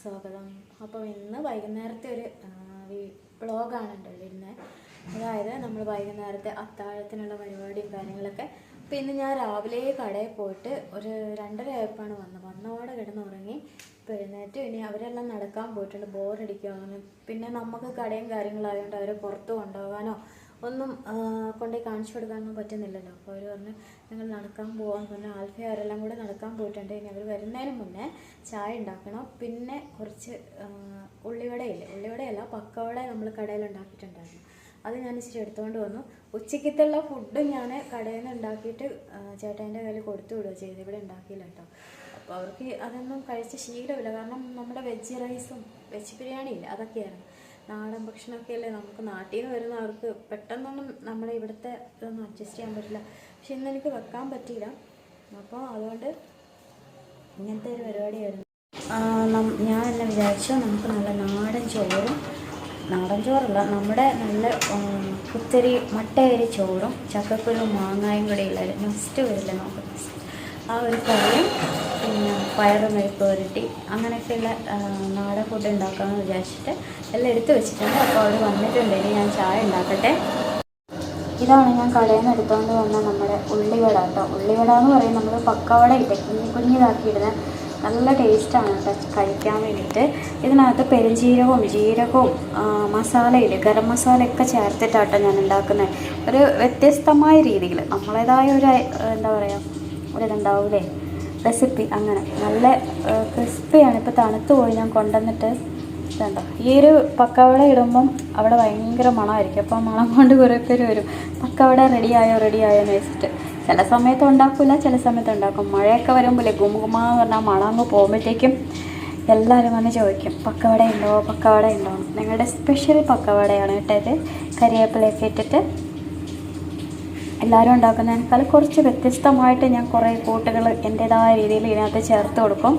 സ്വാഗതം അപ്പം ഇന്ന് വൈകുന്നേരത്തെ ഒരു ബ്ലോഗാണ് ഉണ്ടല്ലോ ഇന്ന്. അതായത് നമ്മൾ വൈകുന്നേരത്തെ അത്താഴത്തിനുള്ള പരിപാടിയും കാര്യങ്ങളൊക്കെ. അപ്പം ഇന്ന് ഞാൻ രാവിലെ കടയിൽ പോയിട്ട് ഒരു രണ്ടര ആയപ്പോഴാണ് വന്നത്. വന്നപാടെ കിടന്നുറങ്ങി. ഇപ്പം എഴുന്നേറ്റ് ഇനി അവരെല്ലാം നടക്കാൻ പോയിട്ടുണ്ട്. ബോറടിക്കുവാണ്. പിന്നെ നമുക്ക് കടയും കാര്യങ്ങളായതുകൊണ്ട് അവരെ പുറത്ത് കൊണ്ടുപോകാനോ ഒന്നും കൊണ്ടുപോയി കാണിച്ചു കൊടുക്കാനൊന്നും പറ്റുന്നില്ലല്ലോ. അപ്പോൾ അവർ പറഞ്ഞു ഞങ്ങൾ നടക്കാൻ പോകാൻ പറഞ്ഞു ആൽഫി അവരെല്ലാം കൂടെ നടക്കാൻ പോയിട്ടുണ്ട്. ഇനി അവർ വരുന്നതിന് മുന്നേ ചായ ഉണ്ടാക്കണം. പിന്നെ കുറച്ച് ഉള്ളിവടയില്ലേ? ഉള്ളിവടയല്ല പക്കവട നമ്മൾ കടയിൽ ഉണ്ടാക്കിയിട്ടുണ്ടായിരുന്നു. അത് ഞാൻ ഇച്ചിരി എടുത്തുകൊണ്ട് വന്നു. ഉച്ചക്കത്തുള്ള ഫുഡ് ഞാൻ കടയിൽ നിന്ന് ഉണ്ടാക്കിയിട്ട് ചേട്ടന്റെ കയ്യിൽ കൊടുത്തു വിടുക ചെയ്ത് ഇവിടെ ഉണ്ടാക്കിയില്ല കേട്ടോ. അപ്പോൾ അവർക്ക് അതൊന്നും കഴിച്ച ശീലമില്ല. കാരണം നമ്മുടെ വെജ് റൈസും വെജ് ബിരിയാണി ഇല്ല അതൊക്കെയാണ് നാടൻ ഭക്ഷണമൊക്കെ അല്ലേ നമുക്ക് നാട്ടിൽ നിന്ന് വരുന്നവർക്ക് പെട്ടെന്നൊന്നും നമ്മളെ ഇവിടുത്തെ ഇതൊന്നും അഡ്ജസ്റ്റ് ചെയ്യാൻ പറ്റില്ല. പക്ഷെ ഇന്ന് എനിക്ക് വെക്കാൻ പറ്റിയില്ല. അപ്പോൾ അതുകൊണ്ട് ഇങ്ങനത്തെ ഒരു പരിപാടിയായിരുന്നു. ഞാൻ എന്നെ വിചാരിച്ചു നമുക്ക് നല്ല നാടൻ ചോറും നാടൻ ചോറല്ല നമ്മുടെ നല്ല കുത്തരി മട്ടയരി ചോറും ചക്കപ്പുഴും മാങ്ങായും കൂടെ ഉള്ള നെക്സ്റ്റ് വരില്ല നമുക്ക്. ആ ഒരു കറിയും പയറ് മെഴുക്ക് പുരട്ടി അങ്ങനെയൊക്കെയുള്ള നാടൻ ഫുഡ് ഉണ്ടാക്കാമെന്ന് വിചാരിച്ചിട്ട് എല്ലാം എടുത്തു വെച്ചിട്ടുണ്ട്. അപ്പോൾ അവർ വന്നിട്ടുണ്ട്. ഇനി ഞാൻ ചായ ഉണ്ടാക്കട്ടെ. ഇതാണ് ഞാൻ കടയിൽ നിന്ന് എടുത്തുകൊണ്ട് വന്ന നമ്മുടെ ഉള്ളിവട കേട്ടോ. ഉള്ളിവട എന്ന് പറയും നമ്മൾ പക്കവട ഇട്ട് കുഞ്ഞി കുഞ്ഞിതാക്കിയിടുന്ന നല്ല ടേസ്റ്റാണ് കേട്ടോ കഴിക്കാൻ വേണ്ടിയിട്ട്. ഇതിനകത്ത് പെരുംജീരകവും ജീരകവും മസാലയിൽ ഗരം മസാലയൊക്കെ ചേർത്തിട്ടാട്ടോ ഞാൻ ഉണ്ടാക്കുന്നത് ഒരു വ്യത്യസ്തമായ രീതിയിൽ നമ്മളേതായ ഒരു എന്താ പറയുക ഒരിതുണ്ടാവൂലേ റെസിപ്പി അങ്ങനെ. നല്ല ക്രിസ്പിയാണ് ഇപ്പോൾ തണുത്ത് പോയി ഞാൻ കൊണ്ടുവന്നിട്ട് ഇതുണ്ടോ. ഈ ഒരു പക്കവട ഇടുമ്പം അവിടെ ഭയങ്കര മണമായിരിക്കും. അപ്പോൾ മണം കൊണ്ട് കുറേ പേര് വരും. പക്കവട റെഡി റെഡിയായോ എന്ന് വെച്ചിട്ട്. ചില സമയത്ത് ഉണ്ടാക്കില്ല ചില സമയത്ത് ഉണ്ടാക്കും. മഴയൊക്കെ വരുമ്പോഴേ ഗുമുഗുമാ എന്ന് പറഞ്ഞാൽ മണം അങ്ങ് പോകുമ്പോഴത്തേക്കും എല്ലാവരും വന്ന് ചോദിക്കും പക്കവട ഉണ്ടോ? പക്കവട ഉണ്ടോ? നിങ്ങളുടെ സ്പെഷ്യൽ പക്കവടയാണ് കേട്ടത് കരിവേപ്പിലയൊക്കെ ഇട്ടിട്ട് എല്ലാവരും ഉണ്ടാക്കുന്നതിനേക്കാൾ കുറച്ച് വ്യത്യസ്തമായിട്ട് ഞാൻ കുറേ കൂട്ടുകൾ എന്റേതായ രീതിയിൽ ഇതിനകത്ത് ചേർത്ത് കൊടുക്കും.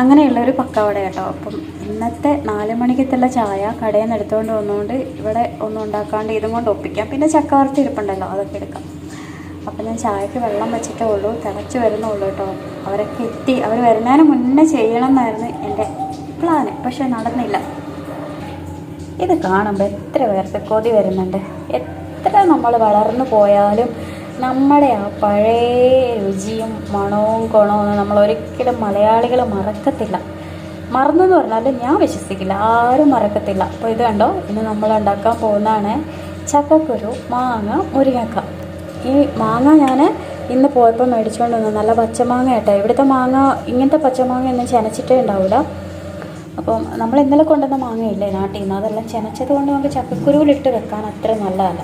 അങ്ങനെയുള്ളൊരു പക്കവട കേട്ടോ. അപ്പം ഇന്നത്തെ നാല് മണിക്കത്തുള്ള ചായ കടയിൽ നിന്ന് എടുത്തുകൊണ്ട് വന്നുകൊണ്ട് ഇവിടെ ഒന്നും ഉണ്ടാക്കാണ്ട് ഇതും കൊണ്ട് ഒപ്പിക്കാം. പിന്നെ ചക്കവർത്തി ഇരിപ്പുണ്ടല്ലോ അതൊക്കെ എടുക്കാം. അപ്പം ഞാൻ ചായക്ക് വെള്ളം വെച്ചിട്ടേ ഉള്ളൂ തിളച്ച് വരുന്നുള്ളൂ കേട്ടോ. അവരൊക്കെ എത്തി അവർ വരുന്നതിന് മുന്നേ ചെയ്യണം എന്നായിരുന്നു എന്റെ പ്ലാന് പക്ഷെ നടന്നില്ല. ഇത് കാണുമ്പോൾ എത്ര പേർക്ക് കൊതി വരുന്നുണ്ട്. എത്ര നമ്മൾ വളർന്നു പോയാലും നമ്മുടെ ആ പഴയ രുചിയും മണവും ഗുണവും നമ്മൾ ഒരിക്കലും മലയാളികൾ മറക്കത്തില്ല. മറന്നെന്ന് പറഞ്ഞാൽ ഞാൻ വിശ്വസിക്കില്ല. ആരും മറക്കത്തില്ല. അപ്പോൾ ഇത് കണ്ടോ? ഇന്ന് നമ്മൾ ഉണ്ടാക്കാൻ പോകുന്നതാണ് ചക്കക്കുരു മാങ്ങ മുരിങ്ങക്ക. ഈ മാങ്ങ ഞാൻ ഇന്ന് പോയപ്പോൾ മേടിച്ചുകൊണ്ട് വന്നു. നല്ല പച്ചമാങ്ങ കേട്ടോ. ഇവിടുത്തെ മാങ്ങ ഇങ്ങനത്തെ പച്ചമാങ്ങ ഒന്നും ചെനച്ചിട്ടേ ഉണ്ടാവില്ല അപ്പം നമ്മൾ ഇന്നലെ കൊണ്ടുവന്ന മാങ്ങയില്ലേ നാട്ടിൽ നിന്ന് അതെല്ലാം ചെനച്ചത് കൊണ്ട് നമുക്ക് ചക്കക്കുരുവിലിട്ട് വെക്കാൻ അത്ര നല്ലതല്ല.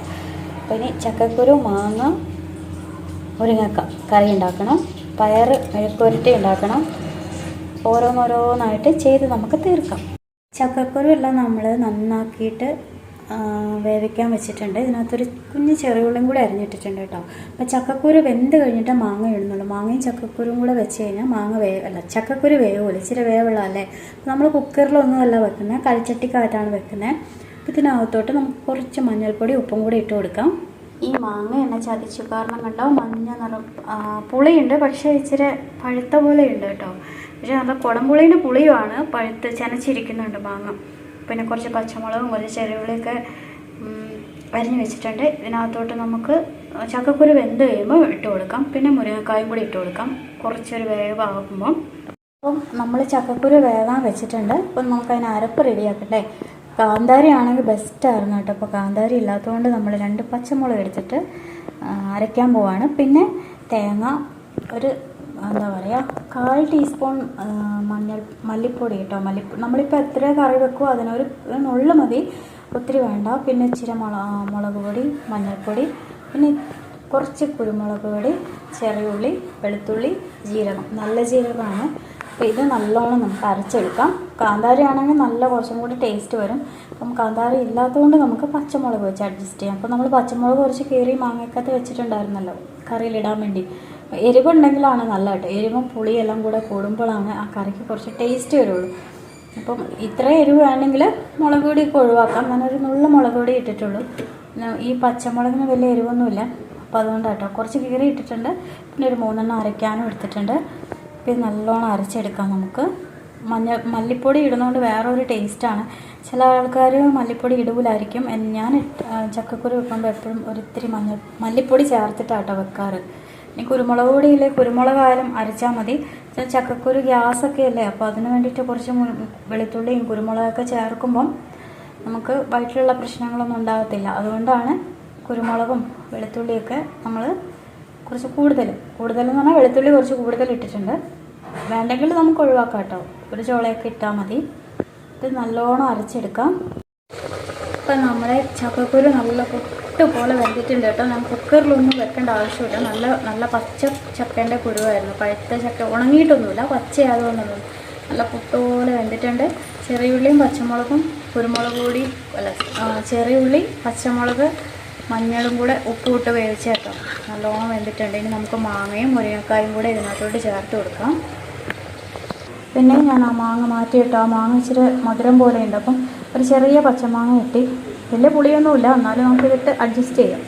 അപ്പോൾ ഇനി ചക്കക്കുരു മാങ്ങ മുരിങ്ങക്ക കറി ഉണ്ടാക്കണം. പയർ മെഴുക്കുരട്ടി ഉണ്ടാക്കണം. ഓരോന്നോരോന്നായിട്ട് ചെയ്ത് നമുക്ക് തീർക്കാം. ചക്കക്കുരു എല്ലാം നമ്മൾ നന്നാക്കിയിട്ട് വേവിക്കാൻ വെച്ചിട്ടുണ്ട്. ഇതിനകത്തൊരു കുഞ്ഞ് ചെറിയുള്ളിയും കൂടെ അരിഞ്ഞിട്ടിട്ടുണ്ട് കേട്ടോ. അപ്പോൾ ചക്കക്കുരു വെന്ത് കഴിഞ്ഞിട്ട് മാങ്ങ ഇടുന്നുള്ളൂ. മാങ്ങയും ചക്കക്കുരും കൂടെ വെച്ച് കഴിഞ്ഞാൽ മാങ്ങ വേവല്ല ചക്കക്കുരു വേവില്ല ഇച്ചിരി വേവുള്ള അല്ലേ നമ്മൾ കുക്കറിലൊന്നുമല്ല വെക്കുന്നത് കളിച്ചട്ടിക്കകത്താണ് വെക്കുന്നത് ഇതിനകത്തോട്ട് നമുക്ക് കുറച്ച് മഞ്ഞൾപ്പൊടി ഉപ്പും കൂടി ഇട്ട് കൊടുക്കാം. ഈ മാങ്ങ എണ്ണ ചതിച്ചു. കാരണം കണ്ടോ മഞ്ഞ നിറം പുളിയുണ്ട്. പക്ഷേ ഇച്ചിരി പഴുത്ത പോലെ ഉണ്ട് കേട്ടോ. പക്ഷേ നല്ല കുടംപുളീന്റെ പുളിയുമാണ്. പഴുത്ത് ചനച്ചിരിക്കുന്നുണ്ട് മാങ്ങ. പിന്നെ കുറച്ച് പച്ചമുളകും കുറച്ച് ചെറുപുളിയൊക്കെ അരിഞ്ഞു വെച്ചിട്ടുണ്ട്. ഇതിനകത്തോട്ട് നമുക്ക് ചക്കക്കുരു വെന്ത് കഴിയുമ്പോൾ ഇട്ട് കൊടുക്കാം. പിന്നെ മുരിങ്ങക്കായും കൂടി ഇട്ട് കൊടുക്കാം. കുറച്ചൊരു വേവാകുമ്പം അപ്പം നമ്മൾ ചക്കക്കുരു വേവാൻ വെച്ചിട്ടുണ്ട്. അപ്പം നമുക്ക് അതിന് അരപ്പ് റെഡിയാക്കട്ടെ കാന്താരി ആണെങ്കിൽ ബെസ്റ്റായിരുന്നു കേട്ടോ. അപ്പോൾ കാന്താരി ഇല്ലാത്തതുകൊണ്ട് നമ്മൾ രണ്ട് പച്ചമുളക് എടുത്തിട്ട് അരയ്ക്കാൻ പോവാണ്. പിന്നെ തേങ്ങ ഒരു എന്താ പറയുക കാൽ ടീസ്പൂൺ മഞ്ഞൾ മല്ലിപ്പൊടി കേട്ടോ. മല്ലിപ്പൊടി നമ്മളിപ്പോൾ എത്ര കറി വെക്കുമോ അതിനൊരു നുള്ളു മതി. ഒത്തിരി വേണ്ട. പിന്നെ ഇച്ചിരി മുള മുളക് പൊടി മഞ്ഞൾപ്പൊടി പിന്നെ കുറച്ച് കുരുമുളക് പൊടി ചെറിയുള്ളി വെളുത്തുള്ളി ജീരകം. നല്ല ജീരകമാണ്. അപ്പോൾ ഇത് നല്ലോണം നമുക്ക് അരച്ചെടുക്കാം. കാന്താരി ആണെങ്കിൽ നല്ല കുറച്ചും കൂടി ടേസ്റ്റ് വരും. അപ്പം കാന്താരി ഇല്ലാത്തതുകൊണ്ട് നമുക്ക് പച്ചമുളക് വെച്ച് അഡ്ജസ്റ്റ് ചെയ്യാം. അപ്പോൾ നമ്മൾ പച്ചമുളക് കുറച്ച് കീറി മാങ്ങക്കത്ത് വെച്ചിട്ടുണ്ടായിരുന്നല്ലോ കറിയിലിടാൻ വേണ്ടി. എരിവുണ്ടെങ്കിലാണ് നല്ല കേട്ടോ. എരിവും പുളിയെല്ലാം കൂടെ കൂടുമ്പോഴാണ് ആ കറിക്ക് കുറച്ച് ടേസ്റ്റ് വരുള്ളൂ. അപ്പം ഇത്ര എരിവ് വേണമെങ്കിൽ മുളക് പൊടി ഒക്കെ ഒഴിവാക്കാം. ഞാനൊരു നുള്ള മുളക് പൊടി ഇട്ടിട്ടുള്ളൂ. ഈ പച്ചമുളകിന് വലിയ എരിവൊന്നുമില്ല. അപ്പോൾ അതുകൊണ്ടാട്ടോ കുറച്ച് കീറി ഇട്ടിട്ടുണ്ട്. പിന്നെ ഒരു മൂന്നെണ്ണം അരയ്ക്കാനും എടുത്തിട്ടുണ്ട്. പിന്നെ നല്ലോണം അരച്ചെടുക്കാം നമുക്ക്. മഞ്ഞ മല്ലിപ്പൊടി ഇടുന്നതുകൊണ്ട് വേറെ ഒരു ടേസ്റ്റാണ് ചില ആൾക്കാർ മല്ലിപ്പൊടി ഇടൂലായിരിക്കും. ഞാൻ ചക്കക്കുരു വെക്കുമ്പോൾ എപ്പോഴും ഒരിത്തിരി മഞ്ഞ മല്ലിപ്പൊടി ചേർത്തിട്ടാട്ടോ വെക്കാറ്. ഇനി കുരുമുളക് പൊടിയില്ലേ കുരുമുളകായാലും അരച്ചാൽ മതി. ചക്കക്കുരു ഗ്യാസൊക്കെ അല്ലേ അപ്പോൾ അതിന് വേണ്ടിയിട്ട് കുറച്ച് വെളുത്തുള്ളിയും കുരുമുളകൊക്കെ ചേർക്കുമ്പം നമുക്ക് വയറ്റിലുള്ള പ്രശ്നങ്ങളൊന്നും ഉണ്ടാകത്തില്ല. അതുകൊണ്ടാണ് കുരുമുളകും വെളുത്തുള്ളിയൊക്കെ നമ്മൾ കുറച്ച് കൂടുതൽ കൂടുതലെന്ന് പറഞ്ഞാൽ വെളുത്തുള്ളി കുറച്ച് കൂടുതൽ ഇട്ടിട്ടുണ്ട്. വേണ്ടെങ്കിൽ നമുക്ക് ഒഴിവാക്കാം കേട്ടോ. ഒരു ചോളയൊക്കെ ഇട്ടാൽ മതി. ഇത് നല്ലോണം അരച്ചെടുക്കാം. ഇപ്പം നമ്മുടെ ചക്കക്കുരു നല്ല പൊട്ട് പോലെ വെന്തിട്ടുണ്ട് കേട്ടോ. ഞാൻ കുക്കറിലൊന്നും വെക്കേണ്ട ആവശ്യമില്ല. നല്ല നല്ല പച്ച ചക്കേന്റെ കുരുവായിരുന്നു. പഴുത്ത ചക്ക ഉണങ്ങിയിട്ടൊന്നുമില്ല. പച്ചയായതുകൊണ്ടൊന്നും നല്ല പൊട്ട് പോലെ വെന്തിട്ടുണ്ട്. ചെറിയുള്ളിയും പച്ചമുളകും കുരുമുളക് കൂടി അല്ല ചെറിയ ചെറിയുള്ളി പച്ചമുളക് മഞ്ഞളും കൂടെ ഉപ്പ് ഇട്ട് വേവിച്ച് നല്ലോണം വെന്തിട്ടുണ്ട്. ഇനി നമുക്ക് മാങ്ങയും മുരിങ്ങക്കായും കൂടെ ഇതിനകത്തോട്ട് ചേർത്ത് കൊടുക്കാം. പിന്നെ ഞാൻ ആ മാങ്ങ മാറ്റിയിട്ട് ആ മാങ്ങ ഇച്ചിരി മധുരം പോലെ ഉണ്ട്. അപ്പം ഒരു ചെറിയ പച്ചമാങ്ങ കിട്ടി. വലിയ പുളിയൊന്നുമില്ല. എന്നാലും നമുക്കിതിട്ട് അഡ്ജസ്റ്റ് ചെയ്യാം.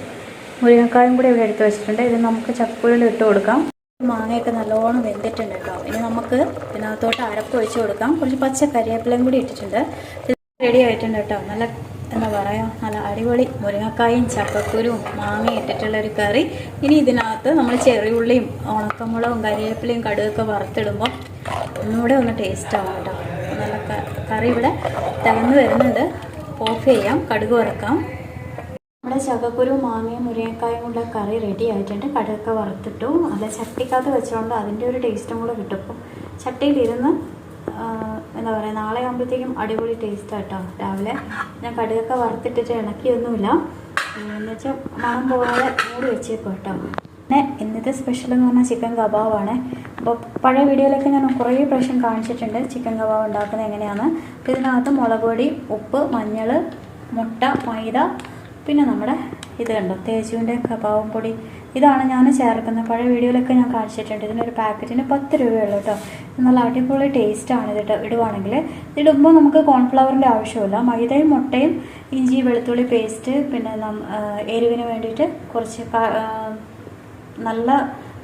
മുരിങ്ങക്കായും കൂടി ഇവിടെ എടുത്ത് വെച്ചിട്ടുണ്ട്. ഇത് നമുക്ക് ചക്കുരുള്ള ഇട്ട് കൊടുക്കാം. മാങ്ങയൊക്കെ നല്ലോണം വെന്തിട്ടുണ്ട് കേട്ടോ. ഇനി നമുക്ക് ഇതിനകത്തോട്ട് അരപ്പ് ഒഴിച്ച് കൊടുക്കാം. കുറച്ച് പച്ച കറിവേപ്പിലയും കൂടി ഇട്ടിട്ടുണ്ട്. ഇത് റെഡി ആയിട്ടുണ്ട് കേട്ടോ. നല്ല എന്താ പറയുക നല്ല അടിപൊളി മുരിങ്ങക്കായും ചക്കക്കുരുവും മാങ്ങയും ഇട്ടിട്ടുള്ള ഒരു കറി. ഇനി ഇതിനകത്ത് നമ്മൾ ചെറിയുള്ളിയും ഉണക്കമുളകും കറിവേപ്പിലയും കടുകൊക്കെ വറുത്തിടുമ്പോൾ ഒന്നുകൂടെ ഒന്ന് ടേസ്റ്റ് ആവും കേട്ടോ. നല്ല കറി ഇവിടെ തകർന്ന് വരുന്നുണ്ട്. ഓഫ് ചെയ്യാം കടുക് വറക്കാം. നമ്മുടെ ചക്കക്കുരു മാങ്ങയും മുരിങ്ങക്കായും കൊണ്ട് കറി റെഡി ആയിട്ടുണ്ട്. കടുകൊക്കെ വറുത്തിട്ടു. അത് ചട്ടിക്കകത്ത് വെച്ചുകൊണ്ട് അതിന്റെ ഒരു ടേസ്റ്റും കൂടെ കിട്ടും. അപ്പോൾ ചട്ടിയിലിരുന്ന് എന്താ പറയുക നാളെ ആകുമ്പോഴത്തേക്കും അടിപൊളി ടേസ്റ്റ് കേട്ടോ രാവിലെ ഞാൻ കടുകൊക്കെ വറുത്തിട്ടിട്ട് ഇണക്കിയൊന്നുമില്ല എന്നുവെച്ചാൽ മണം പോകാതെ മൂടി വെച്ചേക്കും കേട്ടോ പിന്നെ ഇന്നത്തെ സ്പെഷ്യൽ എന്ന് പറഞ്ഞാൽ ചിക്കൻ കബാബാണ് അപ്പോൾ പഴയ വീഡിയോയിലൊക്കെ ഞാൻ കുറേ പ്രാവശ്യം കാണിച്ചിട്ടുണ്ട് ചിക്കൻ കബാബ് ഉണ്ടാക്കുന്നത് എങ്ങനെയാണ് അപ്പോൾ ഇതിനകത്ത് മുളക് പൊടി ഉപ്പ് മഞ്ഞൾ മുട്ട മൈദ പിന്നെ നമ്മുടെ ഇത് കണ്ടോ തേജുവിന്റെ കബാബും പൊടി. ഇതാണ് ഞാൻ ചേർക്കുന്നത്. പഴയ വീഡിയോയിലൊക്കെ ഞാൻ കാണിച്ചിട്ടുണ്ട്. ഇതിനൊരു പാക്കറ്റിന് പത്ത് രൂപയുള്ളൂ കേട്ടോ. നല്ല അടിപൊളി ടേസ്റ്റാണ് ഇത് ഇടുവാണെങ്കിൽ ഇതിടുമ്പോൾ നമുക്ക് കോൺഫ്ലവറിന്റെ ആവശ്യമില്ല. മൈദയും മുട്ടയും ഇഞ്ചി വെളുത്തുള്ളി പേസ്റ്റ് പിന്നെ നം- എരിവിന് വേണ്ടിയിട്ട് കുറച്ച് നല്ല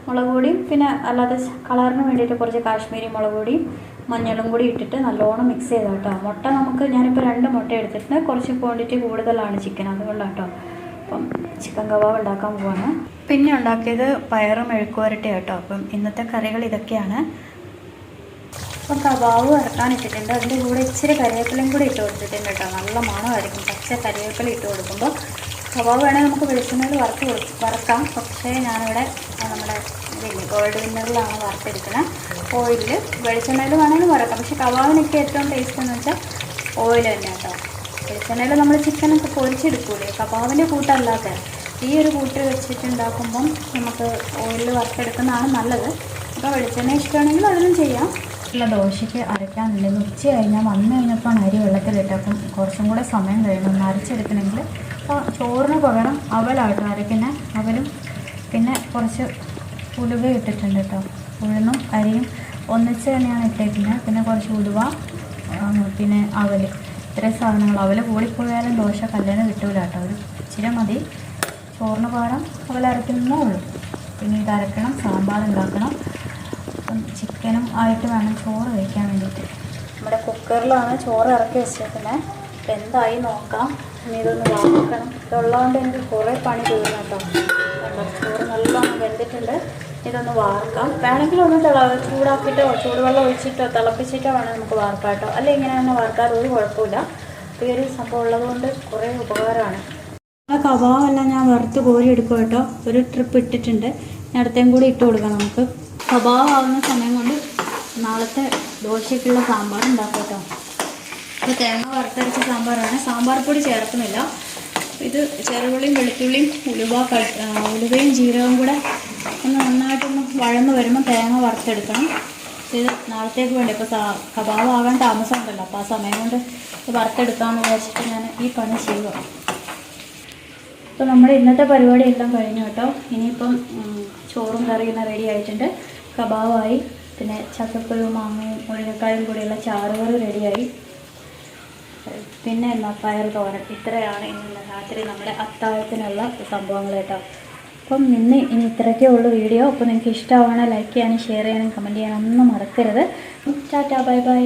മുളക് പൊടിയും പിന്നെ അല്ലാതെ കളറിന് വേണ്ടിയിട്ട് കുറച്ച് കാശ്മീരി മുളക് പൊടിയും മഞ്ഞളും കൂടി ഇട്ടിട്ട് നല്ലോണം മിക്സ് ചെയ്ത് കേട്ടോ മുട്ട നമുക്ക് ഞാനിപ്പോൾ രണ്ട് മുട്ട എടുത്തിട്ടുണ്ട്. കുറച്ച് ക്വാണ്ടിറ്റി കൂടുതലാണ് ചിക്കൻ അതുകൊണ്ടാണ് കേട്ടോ അപ്പം ചിക്കൻ കബാബ് ഉണ്ടാക്കാൻ പോവാണ്. പിന്നെ ഉണ്ടാക്കിയത് പയറും മെഴുക്കുവരട്ടി കേട്ടോ അപ്പം ഇന്നത്തെ കറികൾ ഇതൊക്കെയാണ്. അപ്പം കബാബ് ഇറക്കാൻ ഇട്ടിട്ടുണ്ട്. അതിന്റെ കൂടെ ഇച്ചിരി കറിവേപ്പിലയും കൂടി ഇട്ട് കൊടുത്തിട്ടുണ്ട് കേട്ടോ നല്ല മണമായിരിക്കും. പച്ച കറിവേപ്പില ഇട്ട് കൊടുക്കുമ്പോൾ കബാബ് വേണമെങ്കിൽ നമുക്ക് വെളിച്ചെണ്ണയിൽ വറുത്ത് വറുക്കാം. പക്ഷേ ഞാനിവിടെ നമ്മുടെ ഗോൾഡ് വിന്നറിലാണ് വറുത്തെടുക്കുന്നത് ഓയിലിൽ വെളിച്ചെണ്ണയിൽ വേണമെങ്കിൽ വറുക്കാം. പക്ഷേ കബാബിനൊക്കെ ഏറ്റവും ടേസ്റ്റ് എന്ന് വെച്ചാൽ ഓയിൽ തന്നെ കേട്ടോ. വെളിച്ചെണ്ണയിൽ നമ്മൾ ചിക്കനൊക്കെ പൊരിച്ചെടുക്കൂലേ? കബാബിന്റെ കൂട്ടല്ലാത്ത. ഈ ഒരു കൂട്ട് വെച്ചിട്ടുണ്ടാക്കുമ്പം നമുക്ക് ഓയിലിൽ വറുത്തെടുക്കുന്നതാണ് നല്ലത്. അപ്പോൾ വെളിച്ചെണ്ണ ഇഷ്ടമാണെങ്കിൽ അതിലും ചെയ്യാം. ഉള്ള ദോശയ്ക്ക് അരയ്ക്കാനുണ്ടെങ്കിൽ ഉച്ച കഴിഞ്ഞാൽ വന്നു കഴിഞ്ഞപ്പോൾ അരി വെള്ളത്തിലിട്ട്. അപ്പം കുറച്ചും കൂടെ സമയം കഴിയണം ഒന്ന് അരച്ചെടുക്കണമെങ്കിൽ അപ്പോൾ ചോറിന് പകരം അവലാട്ടോ അരയ്ക്കുന്നത് അവലും പിന്നെ കുറച്ച് ഉലുവ ഇട്ടിട്ടുണ്ട് കേട്ടോ ഉഴുന്നും അരിയും ഒന്നിച്ച് തന്നെയാണ് ഇട്ടേക്കുന്നത് പിന്നെ കുറച്ച് ഉലുവ പിന്നെ അവൽ ഇത്രയും സാധനങ്ങൾ. അവൽ കൂടിപ്പോയാലും ദോശ കല്ലിന് കിട്ടൂല കേട്ടോ ഒരു ഇച്ചിരി മതി. ചോറിന് പകരം അവൽ അരയ്ക്കുന്നേ ഉള്ളൂ. പിന്നെ ഇത് അരക്കണം സാമ്പാർ ഉണ്ടാക്കണം. അപ്പം ചിക്കനും ആയിട്ട് വേണം ചോറ് കഴിക്കാൻ വേണ്ടിയിട്ട്. നമ്മുടെ കുക്കറിലാണ് ചോറ് ഇറക്കി വെച്ചേക്കുന്നത് എന്തായി നോക്കാം. ഇനി ഇതൊന്ന് വാക്കണം ഇതുള്ളതുകൊണ്ട് എനിക്ക് കുറേ പണി തീർന്നു കേട്ടോ? ചോറ് നല്ലോണം വെന്തിട്ടുണ്ട്. ഇതൊന്ന് വാർക്കാം. വേണമെങ്കിൽ ഒന്ന് തിള ചൂടാക്കിയിട്ടോ ചൂടുവെള്ളം ഒഴിച്ചിട്ടോ തിളപ്പിച്ചിട്ടോ വേണം നമുക്ക് വാർക്കാം കേട്ടോ. അല്ലെ ഇങ്ങനെ തന്നെ വാർക്കാറ് ഒരു കുഴപ്പമില്ല അപ്പോൾ ഈ ഒരു സംഭവം ഉള്ളതുകൊണ്ട് കുറേ ഉപകാരമാണ്. ആ കബാബെല്ലാം ഞാൻ വറുത്ത് കോരി എടുക്കും കേട്ടോ. ഒരു ട്രിപ്പ് ഇട്ടിട്ടുണ്ട്. അടുത്തേം കൂടി ഇട്ട് കൊടുക്കാം നമുക്ക്. കബാബ് ആവുന്ന സമയം കൊണ്ട് നാളത്തെ ദോശയ്ക്കുള്ള സാമ്പാർ ഉണ്ടാക്കാം കേട്ടോ. ഇത് തേങ്ങ വറുത്തരച്ച സാമ്പാറാണ്. സാമ്പാർ പൊടി ചേർക്കുന്നില്ല. ഇത് ചെറുപുള്ളിയും വെളുത്തുള്ളിയും ഉലുവ ഉലുവയും ജീരകവും കൂടെ ഒന്ന് നന്നായിട്ടൊന്ന് വഴന്ന് വരുമ്പോൾ തേങ്ങ വറുത്തെടുക്കണം. ഇത് നാളത്തേക്ക് വേണ്ടി? ഇപ്പോൾ കബാബ് ആകാൻ താമസം ഉണ്ടല്ലോ അപ്പോൾ ആ സമയം കൊണ്ട് വറുത്തെടുക്കാമെന്ന് വിചാരിച്ചിട്ട് ഞാൻ ഈ പണി ചെയ്യുക അപ്പോൾ നമ്മുടെ ഇന്നത്തെ പരിപാടി എല്ലാം കഴിഞ്ഞു കേട്ടോ. ഇനിയിപ്പം ചോറും കറിയും റെഡി ആയിട്ടുണ്ട്. കബാബായി. പിന്നെ ചക്കക്കുരു മാങ്ങയും മുരിങ്ങക്കായും കൂടിയുള്ള ചാറുകറി റെഡിയായി പിന്നെ എന്നാ പയർ തോരൻ. ഇത്രയാണ് ഇന്ന് രാത്രി നമ്മുടെ അത്താഴത്തിനുള്ള സംഭവങ്ങൾ കേട്ടോ. അപ്പം ഇന്ന് ഇനി ഇത്രയൊക്കെ ഉള്ളൂ വീഡിയോ. അപ്പോൾ നിങ്ങൾക്ക് ഇഷ്ടമാവണം ലൈക്ക് ചെയ്യാനും ഷെയർ ചെയ്യാനും കമന്റ് ചെയ്യാനും ഒന്നും മറക്കരുത് ടാറ്റാ ബൈ ബൈ